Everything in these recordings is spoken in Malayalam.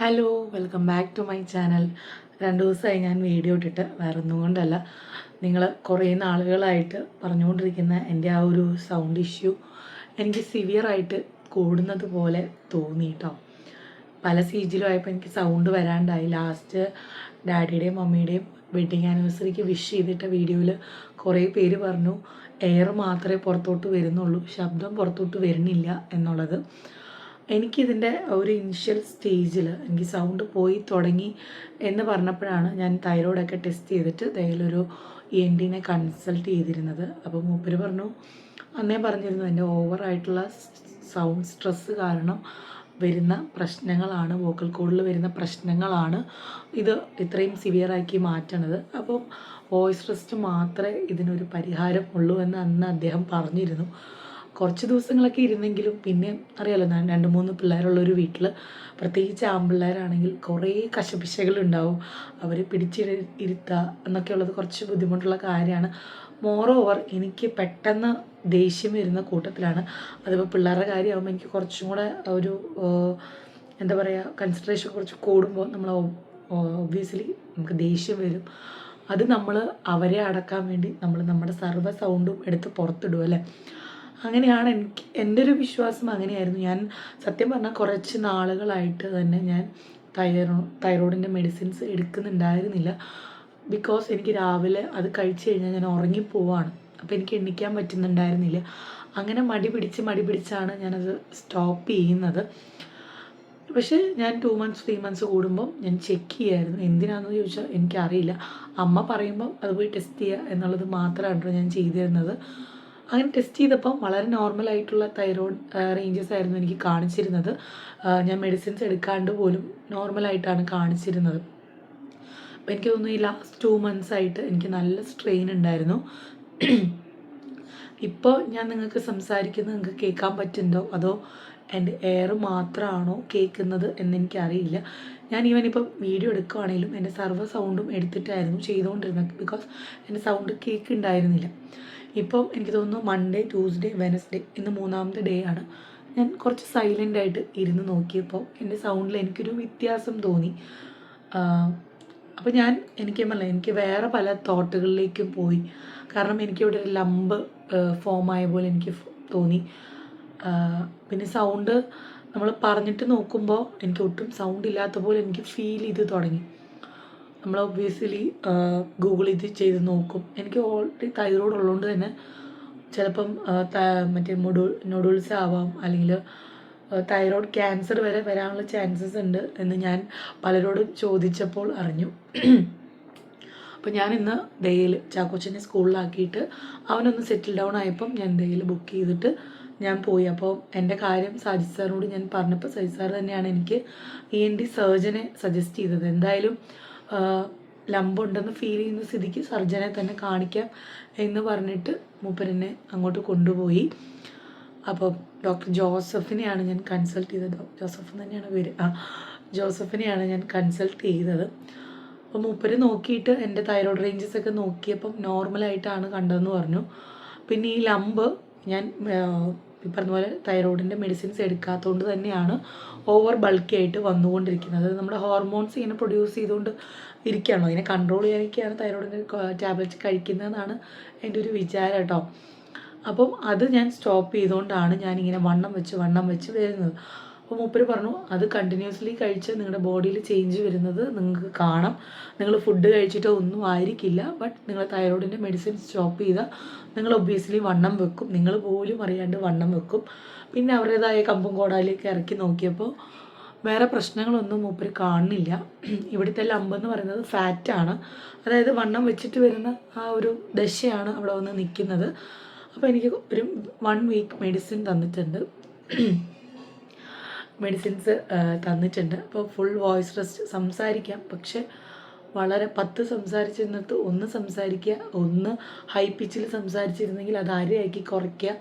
Hello welcome back to my channel രണ്ട് ദിവസമായി ഞാൻ വീഡിയോ ഇട്ടിട്ട് വേറെ ഒന്നും കൊണ്ടല്ല നിങ്ങൾ കുറേ നാളുകളായിട്ട് പറഞ്ഞുകൊണ്ടിരിക്കുന്ന എന്റെ ആ ഒരു സൗണ്ട് ഇഷ്യൂ എനിക്ക് സിവിയറായിട്ട് കൂടുന്നത് പോലെ തോന്നി കേട്ടോ പല സീജിലും ആയപ്പോൾ എനിക്ക് സൗണ്ട് വരാണ്ടായി. ലാസ്റ്റ് ഡാഡിയുടെയും മമ്മിയുടെയും വെഡിങ് ആനിവേഴ്സറിക്ക് വിഷ് ചെയ്തിട്ട വീഡിയോയിൽ കുറേ പേര് പറഞ്ഞു എയർ മാത്രമേ പുറത്തോട്ട് വരുന്നുള്ളൂ. ശബ്ദം പുറത്തോട്ട് വരുന്നില്ല എന്നുള്ളത്. എനിക്കിതിന്റെ ഒരു ഇനിഷ്യൽ സ്റ്റേജിൽ എനിക്ക് സൗണ്ട് പോയി തുടങ്ങി എന്ന് പറഞ്ഞപ്പോഴാണ് ഞാൻ തൈറോയിഡൊക്കെ ടെസ്റ്റ് ചെയ്തിട്ട് ദയലൊരു ഇ എൻ ഡിനെ കൺസൾട്ട് ചെയ്തിരുന്നത്. അപ്പോൾ മൂപ്പര് പറഞ്ഞു അന്നേ പറഞ്ഞിരുന്നു എന്റെ ഓവറായിട്ടുള്ള സൗണ്ട് സ്ട്രെസ്സ് കാരണം വരുന്ന പ്രശ്നങ്ങളാണ് വോക്കൽ കോഡിൽ വരുന്ന പ്രശ്നങ്ങളാണ്. ഇത് ഇത്രയും സിവിയറാക്കി മാറ്റണത്. അപ്പം വോയിസ് റെസ്റ്റ് മാത്രമേ ഇതിനൊരു പരിഹാരം ഉള്ളൂ എന്ന് അന്ന് അദ്ദേഹം പറഞ്ഞിരുന്നു. കുറച്ച് ദിവസങ്ങളൊക്കെ ഇരുന്നെങ്കിലും പിന്നെ അറിയാലോ ഞാൻ രണ്ട് മൂന്ന് പിള്ളേരുള്ള ഒരു വീട്ടിൽ പ്രത്യേകിച്ച് ആൺപിള്ളേരാണെങ്കിൽ കുറേ കശപിശകളുണ്ടാവും. അവർ പിടിച്ചിട ഇരുത്തുക എന്നൊക്കെയുള്ളത് കുറച്ച് ബുദ്ധിമുട്ടുള്ള കാര്യമാണ്. മോർ ഓവർ എനിക്ക് പെട്ടെന്ന് ദേഷ്യം വരുന്ന കൂട്ടത്തിലാണ്. അതിപ്പോൾ പിള്ളേരുടെ കാര്യമാകുമ്പോൾ എനിക്ക് കുറച്ചും കൂടെ ഒരു എന്താ പറയുക കൺസിഡറേഷൻ കുറച്ച് കൂടുമ്പോൾ നമ്മൾ ഒബ്വിയസ്ലി നമുക്ക് ദേഷ്യം വരും. അത് നമ്മൾ അവരെ അടക്കാൻ വേണ്ടി നമ്മൾ നമ്മുടെ സർവ സൗണ്ടും എടുത്ത് പുറത്തിടും അല്ലേ? അങ്ങനെയാണ് എനിക്ക് എന്റെ ഒരു വിശ്വാസം അങ്ങനെയായിരുന്നു. ഞാൻ സത്യം പറഞ്ഞാൽ കുറച്ച് നാളുകളായിട്ട് തന്നെ ഞാൻ തൈറോ തൈറോയിഡിന്റെ മെഡിസിൻസ് എടുക്കുന്നുണ്ടായിരുന്നില്ല. ബിക്കോസ് എനിക്ക് രാവിലെ അത് കഴിച്ചു കഴിഞ്ഞാൽ ഞാൻ ഉറങ്ങിപ്പോവാണ് അപ്പോൾ എനിക്ക് എണ്ണിക്കാൻ പറ്റുന്നുണ്ടായിരുന്നില്ല. അങ്ങനെ മടി പിടിച്ച് മടി പിടിച്ചാണ് ഞാനത് സ്റ്റോപ്പ് ചെയ്യുന്നത്. പക്ഷേ ഞാൻ ടു മന്ത്സ് ത്രീ മന്ത്സ് കൂടുമ്പോൾ ഞാൻ ചെക്ക് ചെയ്യായിരുന്നു. എന്തിനാണെന്ന് ചോദിച്ചാൽ എനിക്കറിയില്ല. അമ്മ പറയുമ്പം അത് പോയി ടെസ്റ്റ് ചെയ്യുക എന്നുള്ളത് മാത്രമാണ് ഞാൻ ചെയ്തിരുന്നത്. അങ്ങനെ ടെസ്റ്റ് ചെയ്തപ്പം വളരെ നോർമലായിട്ടുള്ള തൈറോയ്ഡ് റേഞ്ചസ് ആയിരുന്നു എനിക്ക് കാണിച്ചിരുന്നത്. ഞാൻ മെഡിസിൻസ് എടുക്കാണ്ട് പോലും നോർമലായിട്ടാണ് കാണിച്ചിരുന്നത്. അപ്പോൾ എനിക്ക് തോന്നുന്നു ഈ ലാസ്റ്റ് ടു മന്ത്സ് ആയിട്ട് എനിക്ക് നല്ല സ്ട്രെയിൻ ഉണ്ടായിരുന്നു. ഇപ്പോൾ ഞാൻ നിങ്ങൾക്ക് സംസാരിക്കുന്നത് നിങ്ങൾക്ക് കേൾക്കാൻ പറ്റുന്നുണ്ടോ? അതോ എന്റെ എയർ മാത്രമാണോ കേൾക്കുന്നത് എന്നെനിക്കറിയില്ല ഞാൻ ഈവൻ ഇപ്പം വീഡിയോ എടുക്കുവാണെങ്കിലും എന്റെ സർവ സൗണ്ടും എടുത്തിട്ടായിരുന്നു ചെയ്തുകൊണ്ടിരുന്നത്. ബിക്കോസ് എന്റെ സൗണ്ട് കേൾക്കുന്നുണ്ടായിരുന്നില്ല. ഇപ്പം എനിക്ക് തോന്നുന്നു മൺഡേ ട്യൂസ്ഡേ വെനസ്ഡേ ഇന്ന് മൂന്നാമത്തെ ഡേ ആണ്. ഞാൻ കുറച്ച് സൈലന്റ് ആയിട്ട് ഇരുന്ന് നോക്കിയപ്പോൾ എന്റെ സൗണ്ടിൽ എനിക്കൊരു വ്യത്യാസം തോന്നി. അപ്പോൾ ഞാൻ എനിക്ക് പറഞ്ഞില്ല എനിക്ക് വേറെ പല തോട്ടുകളിലേക്കും പോയി. കാരണം എനിക്കിവിടെ ഒരു ലംബ് ഫോം ആയ പോലെ എനിക്ക് തോന്നി. പിന്നെ സൗണ്ട് നമ്മൾ പറഞ്ഞിട്ട് നോക്കുമ്പോൾ എനിക്ക് ഒട്ടും സൗണ്ട് ഇല്ലാത്ത പോലെ എനിക്ക് ഫീൽ ചെയ്ത് തുടങ്ങി. നമ്മൾ ഒബ്വിയസ്ലി ഗൂഗിൾ ഇത് ചെയ്ത് നോക്കും. എനിക്ക് ഓൾറെഡി തൈറോയ്ഡ് ഉള്ളതുകൊണ്ട് തന്നെ ചിലപ്പം മറ്റേ മൊഡൂ നൊഡൂൾസ് ആവാം. അല്ലെങ്കിൽ തൈറോയ്ഡ് ക്യാൻസർ വരെ വരാനുള്ള ചാൻസസ് ഉണ്ട് എന്ന് ഞാൻ പലരോടും ചോദിച്ചപ്പോൾ അറിഞ്ഞു. അപ്പോൾ ഞാൻ ഇന്ന് ഡെയിൽ ചാക്കോച്ചനെ സ്കൂളിലാക്കിയിട്ട് അവനൊന്ന് സെറ്റിൽ ഡൗൺ ആയപ്പം ഞാൻ ഡെയിൽ ബുക്ക് ചെയ്തിട്ട് ഞാൻ പോയി. അപ്പോൾ എന്റെ കാര്യം സജിത് സാറിനോട് ഞാൻ പറഞ്ഞപ്പോൾ സജിത് സാർ തന്നെയാണ് എനിക്ക് ഇ എൻ ഡി സർജനെ സജസ്റ്റ് ചെയ്തത്. എന്തായാലും ലംബുണ്ടെന്ന് ഫീൽ ചെയ്യുന്ന സ്ഥിതിക്ക് സർജനെ തന്നെ കാണിക്കാം എന്ന് പറഞ്ഞിട്ട് മൂപ്പരെന്നെ അങ്ങോട്ട് കൊണ്ടുപോയി. അപ്പോൾ ഡോക്ടർ ജോസഫിനെയാണ് ഞാൻ കൺസൾട്ട് ചെയ്തത്. ജോസഫ് തന്നെയാണ് പേര്. ആ ജോസഫിനെയാണ് ഞാൻ കൺസൾട്ട് ചെയ്തത്. അപ്പോൾ മൂപ്പര് നോക്കിയിട്ട് എന്റെ തൈറോയ്ഡ് റേഞ്ചസ് ഒക്കെ നോക്കിയപ്പം നോർമലായിട്ടാണ് കണ്ടതെന്ന് പറഞ്ഞു. പിന്നെ ഈ ലംബ് ഞാൻ ഈ പറഞ്ഞ പോലെ തൈറോയിഡിന്റെ മെഡിസിൻസ് എടുക്കാത്തതുകൊണ്ട് തന്നെയാണ് ഓവർ ബൾക്കി ആയിട്ട് വന്നുകൊണ്ടിരിക്കുന്നത്. അത് നമ്മുടെ ഹോർമോൺസ് ഇങ്ങനെ പ്രൊഡ്യൂസ് ചെയ്തുകൊണ്ട് ഇരിക്കുകയാണോ? ഇതിനെ കൺട്രോൾ ചെയ്യാനൊക്കെയാണ് തൈറോയിഡിന്റെ ടാബ്ലറ്റ്സ് കഴിക്കുന്നതെന്നാണ് എന്റെ ഒരു വിചാരം കേട്ടോ. അപ്പം അത് ഞാൻ സ്റ്റോപ്പ് ചെയ്തുകൊണ്ടാണ് ഞാനിങ്ങനെ വണ്ണം വെച്ച് വണ്ണം വെച്ച് വരുന്നത്. അപ്പോൾ മൂപ്പര് പറഞ്ഞു അത് കണ്ടിന്യൂസ്ലി കഴിച്ച് നിങ്ങളുടെ ബോഡിയിൽ ചേഞ്ച് വരുന്നത് നിങ്ങൾക്ക് കാണാം. നിങ്ങൾ ഫുഡ് കഴിച്ചിട്ടോ ഒന്നും ആയിരിക്കില്ല ബട്ട് നിങ്ങൾ തൈറോയിഡിന്റെ മെഡിസിൻ സ്റ്റോപ്പ് ചെയ്താൽ നിങ്ങൾ ഒബ്വിയസ്ലി വണ്ണം വെക്കും. നിങ്ങൾ പോലും അറിയാണ്ട് വണ്ണം വെക്കും. പിന്നെ അവരുടേതായ കമ്പും കോടാലിയൊക്കെ ഇറക്കി നോക്കിയപ്പോൾ വേറെ പ്രശ്നങ്ങളൊന്നും മൂപ്പര് കാണുന്നില്ല. ഇവിടുത്തെ ലംബെന്ന് പറയുന്നത് ഫാറ്റാണ് അതായത് വണ്ണം വെച്ചിട്ട് വരുന്ന ആ ഒരു ദശയാണ് അവിടെ വന്ന് നിൽക്കുന്നത്. അപ്പോൾ എനിക്ക് ഒരു വൺ വീക്ക് മെഡിസിൻ തന്നിട്ടുണ്ട്. മെഡിസിൻസ് തന്നിട്ടുണ്ട്. അപ്പോൾ ഫുൾ വോയിസ് റെസ്റ്റ് സംസാരിക്കാം. പക്ഷെ വളരെ പത്ത് സംസാരിച്ചിരുന്നിട്ട് ഒന്ന് സംസാരിക്കുക ഒന്ന് ഹൈ പിച്ചിൽ സംസാരിച്ചിരുന്നെങ്കിൽ അത് അരയാക്കി കുറയ്ക്കുക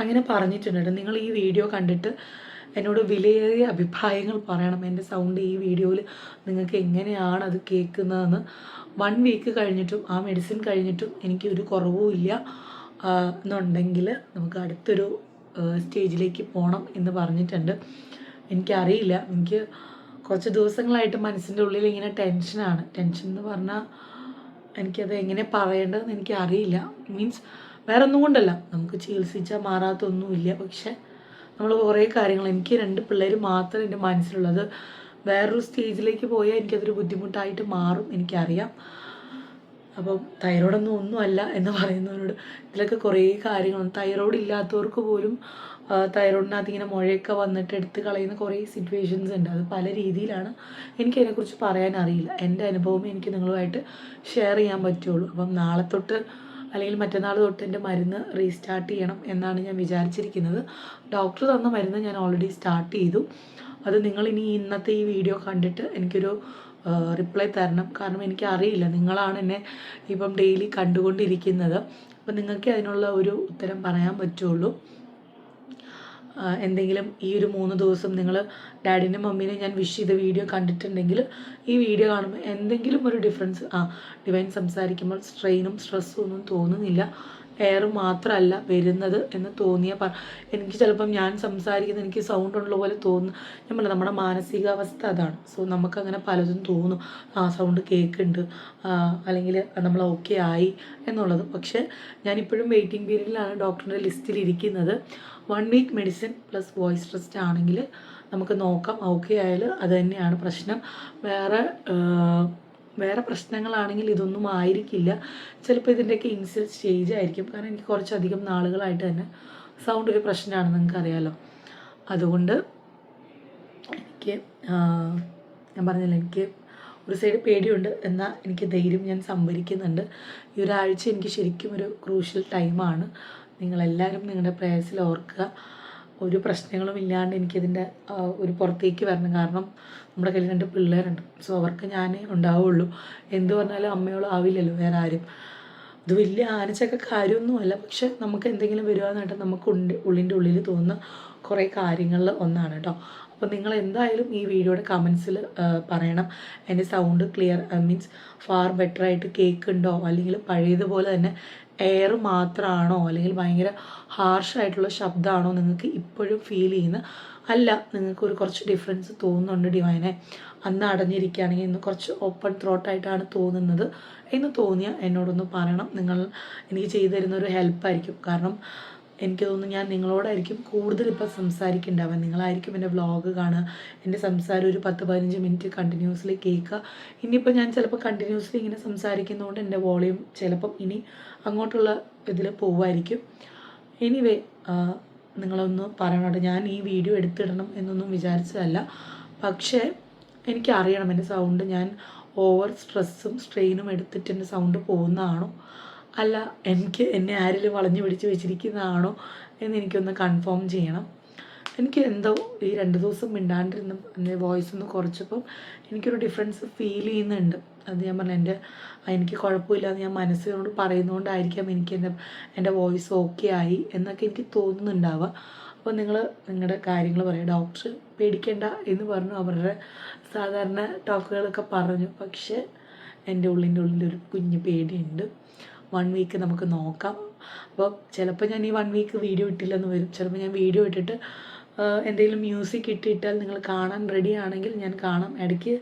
അങ്ങനെ പറഞ്ഞിട്ടുണ്ട് നിങ്ങൾ ഈ വീഡിയോ കണ്ടിട്ട് എന്നോട് വിലയേറിയ അഭിപ്രായങ്ങൾ പറയണം. എന്റെ സൗണ്ട് ഈ വീഡിയോയിൽ നിങ്ങൾക്ക് എങ്ങനെയാണ് അത് കേൾക്കുന്നതെന്ന് വൺ വീക്ക് കഴിഞ്ഞിട്ടും ആ മെഡിസിൻ കഴിഞ്ഞിട്ടും എനിക്ക് ഒരു കുറവും ഇല്ല. എന്നുണ്ടെങ്കിൽ നമുക്ക് അടുത്തൊരു സ്റ്റേജിലേക്ക് പോകണം എന്ന് പറഞ്ഞിട്ടുണ്ട്. എനിക്കറിയില്ല. എനിക്ക് കുറച്ച് ദിവസങ്ങളായിട്ട് മനസ്സിന്റെ ഉള്ളിൽ ഇങ്ങനെ ടെൻഷനാണ് ടെൻഷൻ എന്ന് പറഞ്ഞാൽ എനിക്കത് എങ്ങനെ പറയേണ്ടതെന്ന് എനിക്കറിയില്ല. മീൻസ് വേറെ ഒന്നും കൊണ്ടല്ല. നമുക്ക് ചികിത്സിച്ചാൽ മാറാത്തൊന്നുമില്ല. പക്ഷെ നമ്മൾ കുറേ കാര്യങ്ങൾ എനിക്ക് രണ്ട് പിള്ളേർ മാത്രം എന്റെ മനസ്സിലുള്ളത്. വേറൊരു സ്റ്റേജിലേക്ക് പോയാൽ എനിക്കതൊരു ബുദ്ധിമുട്ടായിട്ട് മാറും. എനിക്കറിയാം. അപ്പം തൈറോയ്ഡൊന്നും ഒന്നുമല്ല എന്ന് പറയുന്നവരോട് ഇതിലൊക്കെ കുറേ കാര്യങ്ങളുണ്ട് തൈറോയ്ഡ് ഇല്ലാത്തവർക്ക് പോലും തൈറോയ്ഡിനകത്ത് ഇങ്ങനെ മുഴയൊക്കെ വന്നിട്ട് എടുത്ത് കളയുന്ന കുറേ സിറ്റുവേഷൻസ് ഉണ്ട്. അത് പല രീതിയിലാണ്. എനിക്ക് അതിനെക്കുറിച്ച് പറയാൻ അറിയില്ല. എന്റെ അനുഭവം എനിക്ക് നിങ്ങളുമായിട്ട് ഷെയർ ചെയ്യാൻ പറ്റുള്ളൂ. അപ്പം നാളെ തൊട്ട് അല്ലെങ്കിൽ മറ്റന്നാൾ തൊട്ട് എന്റെ മരുന്ന് റീസ്റ്റാർട്ട് ചെയ്യണം എന്നാണ് ഞാൻ വിചാരിച്ചിരിക്കുന്നത്. ഡോക്ടർ തന്ന മരുന്ന് ഞാൻ ഓൾറെഡി സ്റ്റാർട്ട് ചെയ്തു. അത് നിങ്ങൾ ഇനി ഇന്നത്തെ ഈ വീഡിയോ കണ്ടിട്ട് എനിക്കൊരു റിപ്ലൈ തരണം. കാരണം എനിക്ക് അറിയില്ല നിങ്ങളാണ് എന്നെ ഇപ്പം ഡെയിലി കണ്ടുകൊണ്ടിരിക്കുന്നത്. അപ്പം നിങ്ങൾക്ക് അതിനുള്ള ഒരു ഉത്തരം പറയാൻ പറ്റുള്ളൂ. എന്തെങ്കിലും ഈ ഒരു മൂന്ന് ദിവസം നിങ്ങൾ ഡാഡിന്റെ മമ്മീനെ ഞാൻ വിഷ് ചെയ്ത വീഡിയോ കണ്ടിട്ടുണ്ടെങ്കിൽ ഈ വീഡിയോ കാണുമ്പോൾ എന്തെങ്കിലും ഒരു ഡിഫറൻസ് ആ ഡിവൈൻ സംസാരിക്കുമ്പോൾ സ്ട്രെയിനും സ്ട്രെസ്സും ഒന്നും തോന്നുന്നില്ല. എയർ മാത്രമല്ല വരുന്നത് എന്ന് തോന്നിയ എനിക്ക് ചിലപ്പം ഞാൻ സംസാരിക്കുന്ന എനിക്ക് സൗണ്ട് ഉള്ള പോലെ തോന്നുന്നു. ഞാൻ പറഞ്ഞു നമ്മുടെ മാനസികാവസ്ഥ അതാണ്. സോ നമുക്കങ്ങനെ പലതും തോന്നും. ആ സൗണ്ട് കേൾക്കുന്നുണ്ട്. അല്ലെങ്കിൽ നമ്മൾ ഓക്കെ ആയി എന്നുള്ളത്. പക്ഷേ ഞാനിപ്പോഴും വെയിറ്റിംഗ് പീരീഡിലാണ് ഡോക്ടറിന്റെ ലിസ്റ്റിൽ ഇരിക്കുന്നത് one week medicine plus voice rest ആണെങ്കിൽ നമുക്ക് നോക്കാം. ഓക്കെ ആയാൽ അത് തന്നെയാണ് പ്രശ്നം. വേറെ വേറെ പ്രശ്നങ്ങളാണെങ്കിൽ ഇതൊന്നും ആയിരിക്കില്ല. ചിലപ്പോൾ ഇതിന്റെയൊക്കെ ഇനിഷ്യൽ സ്റ്റേജ് ആയിരിക്കും. കാരണം എനിക്ക് കുറച്ചധികം നാളുകളായിട്ട് തന്നെ സൗണ്ട് ഒരു പ്രശ്നമാണ് നിങ്ങൾക്ക് അറിയാലോ അതുകൊണ്ട് എനിക്ക് ഞാൻ പറഞ്ഞില്ല എനിക്ക് ഒരു സൈഡ് പേടിയുണ്ട് എന്നാൽ എനിക്ക് ധൈര്യം ഞാൻ സംഭരിക്കുന്നുണ്ട്. ഈ ഒരാഴ്ച എനിക്ക് ശരിക്കും ഒരു ക്രൂഷ്യൽ ടൈമാണ് നിങ്ങളെല്ലാവരും നിങ്ങളുടെ പ്രേയസിൽ ഓർക്കുക. ഒരു പ്രശ്നങ്ങളും ഇല്ലാണ്ട് എനിക്കിതിന്റെ ഒരു പുറത്തേക്ക് വരണം. കാരണം നമ്മുടെ കയ്യിൽ രണ്ട് പിള്ളേരുണ്ട്. സോ അവർക്ക് ഞാനേ ഉണ്ടാവുള്ളൂ. എന്ത് പറഞ്ഞാലും അമ്മയോളം ആവില്ലല്ലോ വേറെ ആരും. അത് വലിയ ആനച്ചക്ക കാര്യമൊന്നുമല്ല. പക്ഷെ നമുക്ക് എന്തെങ്കിലും വരുവാന്നായിട്ട് നമുക്ക് ഉണ്ട് ഉള്ളിന്റെ ഉള്ളിൽ തോന്നുന്ന കുറേ കാര്യങ്ങളിൽ ഒന്നാണ് കേട്ടോ. അപ്പോൾ നിങ്ങൾ എന്തായാലും ഈ വീഡിയോയുടെ കമൻസിൽ പറയണം. എന്റെ sound clear means far better ആയിട്ട് അല്ലെങ്കിൽ പഴയതുപോലെ തന്നെ എയർ മാത്രമാണോ അല്ലെങ്കിൽ ഭയങ്കര ഹാർഷായിട്ടുള്ള ശബ്ദമാണോ നിങ്ങൾക്ക് ഇപ്പോഴും ഫീൽ ചെയ്യുന്ന അല്ല നിങ്ങൾക്ക് ഒരു കുറച്ച് ഡിഫറൻസ് തോന്നുന്നുണ്ട് ഡിവൈനെ. അന്ന് അടഞ്ഞിരിക്കുകയാണെങ്കിൽ ഇന്ന് കുറച്ച് ഓപ്പൺ ത്രോട്ടായിട്ടാണ് തോന്നുന്നത് എന്ന് തോന്നിയാൽ എന്നോടൊന്ന് പറയണം. നിങ്ങൾ എനിക്ക് ചെയ്തു തരുന്ന ഒരു ഹെൽപ്പായിരിക്കും കാരണം എനിക്ക് തോന്നുന്നു ഞാൻ നിങ്ങളോടായിരിക്കും കൂടുതൽ ഇപ്പോൾ സംസാരിക്കുന്നുണ്ടാവുക നിങ്ങളായിരിക്കും എന്റെ വ്ളോഗ് കാണുക. എന്റെ സംസാരം ഒരു പത്ത് പതിനഞ്ച് മിനിറ്റ് കണ്ടിന്യൂസ്ലി കേൾക്കുക. ഇനിയിപ്പോൾ ഞാൻ ചിലപ്പോൾ കണ്ടിന്യൂസ്ലി ഇങ്ങനെ സംസാരിക്കുന്നതുകൊണ്ട് എന്റെ വോളിയം ചിലപ്പം ഇനി അങ്ങോട്ടുള്ള ഇതിൽ പോവായിരിക്കും എനിവേ നിങ്ങളൊന്ന് പറയണോട്ടെ. ഞാൻ ഈ വീഡിയോ എടുത്തിടണം എന്നൊന്നും വിചാരിച്ചതല്ല. പക്ഷേ എനിക്കറിയണം എന്റെ സൗണ്ട് ഞാൻ ഓവർ സ്ട്രെസ്സും സ്ട്രെയിനും എടുത്തിട്ട് എന്റെ സൗണ്ട് പോകുന്നതാണോ? അല്ല എനിക്ക് എന്നെ ആരെങ്കിലും വളഞ്ഞു പിടിച്ച് വെച്ചിരിക്കുന്നതാണോ എന്ന് എനിക്കൊന്ന് കൺഫേം ചെയ്യണം. എനിക്ക് എന്തോ ഈ രണ്ട് ദിവസം മിണ്ടാണ്ടിരുന്ന എന്റെ വോയിസ് ഒന്ന് കുറച്ചപ്പം എനിക്കൊരു ഡിഫറൻസ് ഫീൽ ചെയ്യുന്നുണ്ട്. അത് ഞാൻ പറഞ്ഞു എന്റെ എനിക്ക് കുഴപ്പമില്ല എന്ന് ഞാൻ മനസ്സിനോട് പറയുന്നതുകൊണ്ടായിരിക്കാം എനിക്ക് എന്റെ എന്റെ വോയിസ് ഓക്കെ ആയി എന്നൊക്കെ എനിക്ക് തോന്നുന്നുണ്ടാവുക. അപ്പോൾ നിങ്ങൾ നിങ്ങളുടെ കാര്യങ്ങൾ പറയാം. ഡോക്ടർ പേടിക്കേണ്ട എന്ന് പറഞ്ഞു അവരുടെ സാധാരണ ടോക്കുകളൊക്കെ പറഞ്ഞു. പക്ഷേ എന്റെ ഉള്ളിന്റെ ഉള്ളിലൊരു കുഞ്ഞ് പേടിയുണ്ട്. വൺ വീക്ക് നമുക്ക് നോക്കാം. അപ്പോൾ ചിലപ്പോൾ ഞാൻ ഈ വൺ വീക്ക് വീഡിയോ ഇട്ടില്ലെന്ന് വരും. ചിലപ്പോൾ ഞാൻ വീഡിയോ ഇട്ടിട്ട് എന്തെങ്കിലും മ്യൂസിക് ഇട്ടിട്ടാൽ നിങ്ങൾ കാണാൻ റെഡി ആണെങ്കിൽ ഞാൻ കാണാം. ഇടയ്ക്ക്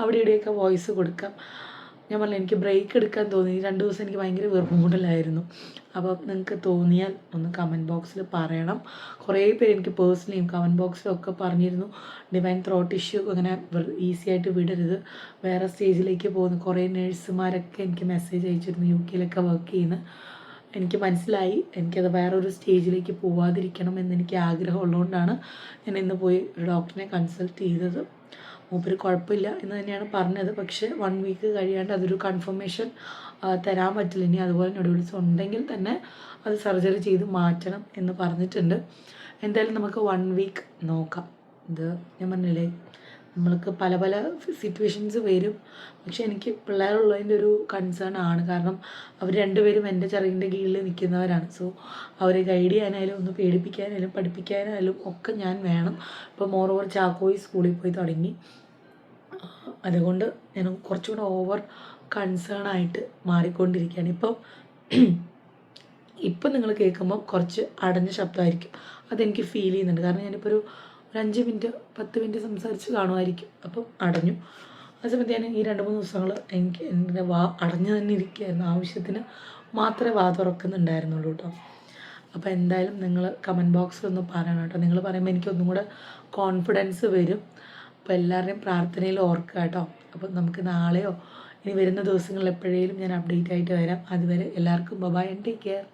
അവിടെ ഇവിടെയൊക്കെ വോയിസ് കൊടുക്കാം. ഞാൻ പറഞ്ഞു എനിക്ക് ബ്രേക്ക് എടുക്കാൻ തോന്നി. രണ്ട് ദിവസം എനിക്ക് ഭയങ്കര വെറുമൂടലായിരുന്നു അപ്പോൾ നിങ്ങൾക്ക് തോന്നിയാൽ ഒന്ന് കമന്റ് ബോക്സിൽ പറയണം. കുറേ പേര് എനിക്ക് പേഴ്സണലിയും കമന്റ് ബോക്സിലൊക്കെ പറഞ്ഞിരുന്നു. ഡിവൈൻ ത്രോട്ട് ഇഷ്യൂ അങ്ങനെ ഈസി ആയിട്ട് വിടരുത്. വേറെ സ്റ്റേജിലേക്ക് പോകുന്നു. കുറേ നേഴ്സുമാരൊക്കെ എനിക്ക് മെസ്സേജ് അയച്ചിരുന്നു. യു കെയിലൊക്കെ വർക്ക് ചെയ്യുന്ന. എനിക്ക് മനസ്സിലായി. എനിക്കത് വേറൊരു സ്റ്റേജിലേക്ക് പോവാതിരിക്കണം എന്ന് എനിക്ക് ആഗ്രഹമുള്ളതുകൊണ്ടാണ് ഞാൻ ഇന്ന് പോയി ഒരു ഡോക്ടറിനെ കൺസൾട്ട് ചെയ്തത്. മൂപ്പര് കുഴപ്പമില്ല എന്ന് തന്നെയാണ് പറഞ്ഞത്. പക്ഷേ വൺ വീക്ക് കഴിയാണ്ട് അതൊരു കൺഫർമേഷൻ തരാൻ പറ്റില്ല. ഇനി അതുപോലെ നൊഡ്യൂൾസ് ഉണ്ടെങ്കിൽ തന്നെ അത് സർജറി ചെയ്ത് മാറ്റണം എന്ന് പറഞ്ഞിട്ടുണ്ട്. എന്തായാലും നമുക്ക് വൺ വീക്ക് നോക്കാം. ഇത് ഞാൻ പറഞ്ഞില്ലേ? നമ്മൾക്ക് പല പല സിറ്റുവേഷൻസ് വരും. പക്ഷെ എനിക്ക് പിള്ളേരുള്ളതിന്റെ ഒരു കൺസേൺ ആണ്. കാരണം അവർ രണ്ടുപേരും എന്റെ ചെറുകിന്റെ കീഴിൽ നിൽക്കുന്നവരാണ്. സോ അവരെ ഗൈഡ് ചെയ്യാനായാലും ഒന്ന് പേടിപ്പിക്കാനായാലും പഠിപ്പിക്കാനായാലും ഒക്കെ ഞാൻ വേണം. ഇപ്പോൾ മോർ ഓവർ ചാക്കോയി സ്കൂളിൽ പോയി തുടങ്ങി. അതുകൊണ്ട് ഞാൻ കുറച്ചുകൂടെ ഓവർ കൺസേൺ ആയിട്ട് മാറിക്കൊണ്ടിരിക്കുകയാണ്. ഇപ്പം ഇപ്പം നിങ്ങൾ കേൾക്കുമ്പോൾ കുറച്ച് അടഞ്ഞ ശബ്ദമായിരിക്കും. അതെനിക്ക് ഫീൽ ചെയ്യുന്നുണ്ട്. കാരണം ഞാനിപ്പോൾ ഒരു ഒരു അഞ്ച് മിനിറ്റ് പത്ത് മിനിറ്റ് സംസാരിച്ച് കാണുമായിരിക്കും. അപ്പം അടഞ്ഞു. ആ സമയത്ത് ഞാൻ ഈ രണ്ട് മൂന്ന് ദിവസങ്ങൾ എനിക്ക് എന്റെ വാ അടഞ്ഞു തന്നെ ഇരിക്കുകയായിരുന്നു. ആവശ്യത്തിന് മാത്രമേ വാ തുറക്കുന്നുണ്ടായിരുന്നുള്ളൂ കേട്ടോ. അപ്പോൾ എന്തായാലും നിങ്ങൾ കമന്റ് ബോക്സിൽ ഒന്ന് പറയണം കേട്ടോ. നിങ്ങൾ പറയുമ്പോൾ എനിക്കൊന്നും കൂടെ കോൺഫിഡൻസ് വരും. അപ്പോൾ എല്ലാവരുടെയും പ്രാർത്ഥനയിൽ ഓർക്കുക കേട്ടോ. അപ്പോൾ നമുക്ക് നാളെയോ ഇനി വരുന്ന ദിവസങ്ങളിൽ എപ്പോഴേലും ഞാൻ അപ്ഡേറ്റ് ആയിട്ട് വരാം. അതുവരെ എല്ലാവർക്കും ബബായ് ആൻഡ് ടേക്ക് കെയർ